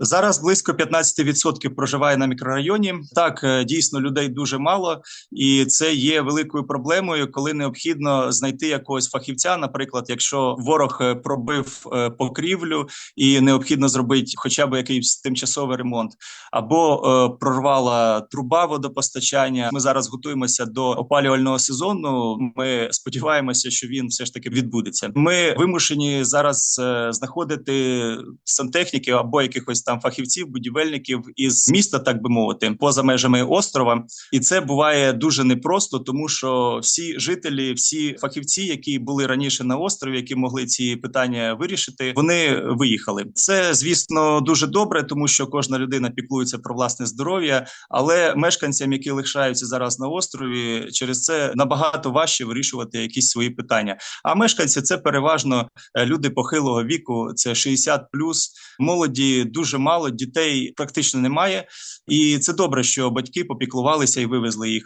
Зараз близько 15% проживає на мікрорайоні. Так е, дійсно людей дуже мало, і це є великою проблемою, коли необхідно знайти якогось фахівця. Наприклад, якщо ворог е, пробив е, покрівлю і необхідно зробити хоча б якийсь тимчасовий ремонт, або прорвала труба водопостачання. Ми зараз готуємося до опалювального сезону. Ми сподіваємося, що він все ж таки відбудеться. Ми вимушені зараз знаходити сантехніків або якихось там фахівців, будівельників із міста, так би мовити, поза межами острова, і це буває дуже непросто, тому що всі жителі, всі фахівці, які були раніше на острові, які могли ці питання вирішити, вони виїхали. Це звісно дуже добре, тому що кожна людина піклується про власне здоров'я, але мешканцям, які лишаються зараз на острові, через це набагато важче вирішувати якісь свої питання. А мешканці це переважно е, люди похилого віку, це 60+, молоді дуже мало, дітей практично немає, і це добре, що батьки попіклувалися і вивезли їх.